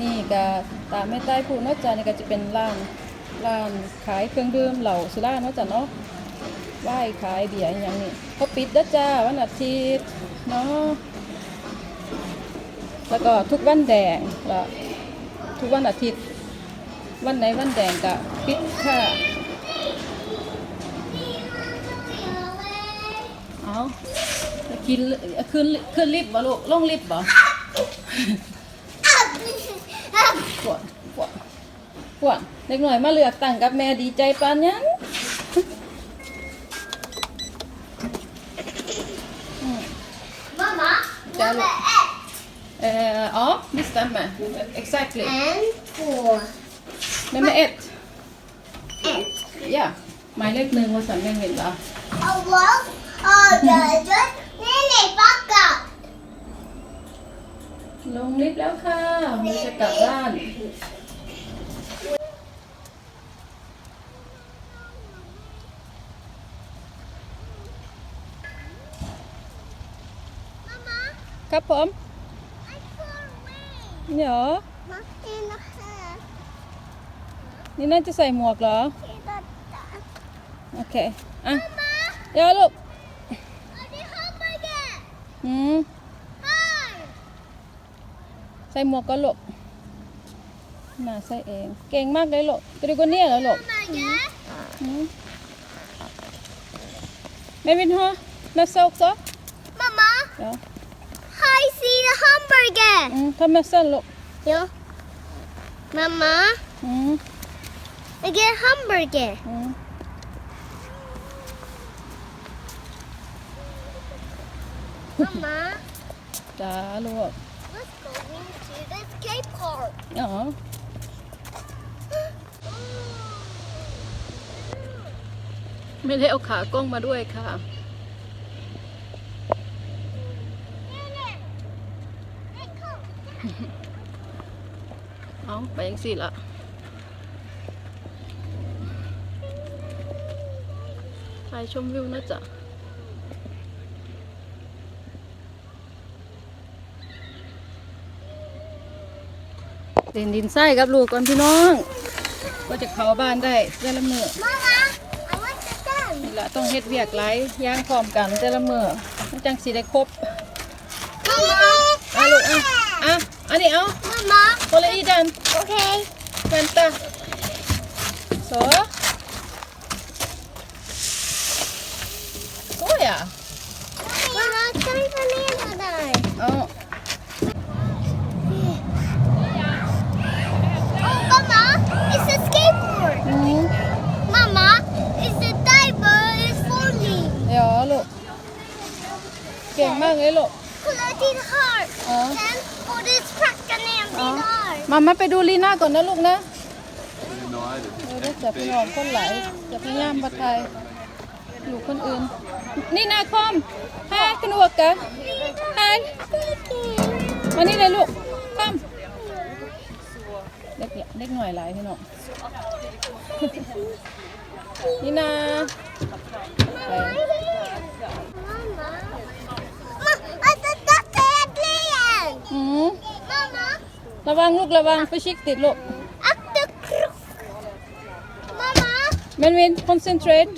นี่ก็ตามแม่ใต้ผู้นาะจ้ะนี่ก็จะเป็นร้านร้านขายเครื่องดื่มเหล้าสุราเนาะจ้ะเนาะไหว้ขายเบียร์อย่างนี้เขาปิดเด้จ้าวันอาทิตย์เนาะแล้วก็ทุกวันแดงแล้วทุกวันอาทิตย์ วันไหนวันแดงก็ปิดค่ะเอาขึ้นขึ้นลิฟต์บ่ลูกลงลิฟต์บ่ปวดปวดป วดเด็กหน่อยมาเลือกตั้งกับแม่ดีใจปานยัง Mama, Tell number it. eight เอ่ออ๋อ det stämmer exactly and four. number eight Eight. yeah หมายเลขหนึ่งว่าสันแม่งเห็นเหรอ A wolf, a judge, and a bucket. ลงลิฟต์แล้วค่ะเราจะกลับบ้าน ครับผม I flew away. เดี๋ยว Nothing in the hand. นี่น่าจะใส่หมวกเหรอ See that? that. โอเค อะ Mama, เดี๋ยวลูก I did hamburger. อืม Hi. ใส่หมวกก็ลูกน่าใส่เอง เก่งมากเลยลูกกระดูกเนี่ยเหรอลูก Hamburger. อืมไม่เป็นหัวน่าเศร้าซะ Mama, เดี๋ยว I see the hamburger. อืมทำมาสั้นลูก Yeah. Mama, อืม I get hamburger. อืม Mama, จ้าลูก let's go into the skate park. อ๋อไม่ได้เอาขากล้องมาด้วยค่ะ เอาไปยังสิละไปชมวิวนะจ๊ะเดินดินไส้กับลูกก่อนพี่น้อง ก็จะเข้าบ้านได้แต่ละมือ Mama, I want the gun. นี่ละต้องเฮ็ดเวียกหลายอย่างพร้อมกันแต่ละมือมันจังสิได้ครบ Mama. อะลูกอะอะอันนี้เอา Mama. คนละอีดัน Okay. แวนตาโซโอ้ยอะ Mama, can I banana die? เอา Oh, Mama, it's a skateboard. อืม Mama, it's the diver is falling. เดี๋ยวลูกเก่งมากเลยลูก Collecting heart. อ๋อ Then มามาไปดูลีน่าก่อนนะลูกนะเออได้จับพี่น้องคนหลายจะพยายามบัดไทยลูกคนอื่น นี่นาคอมฮายกันวกกะฮายมานี่เลยลูกคอมเด็กเด็กหน่อยหลายพี่น้องนี่นา ระวังลูกระวังไปชิกติดลูก at the crook. Mama, เมนวิน concentrate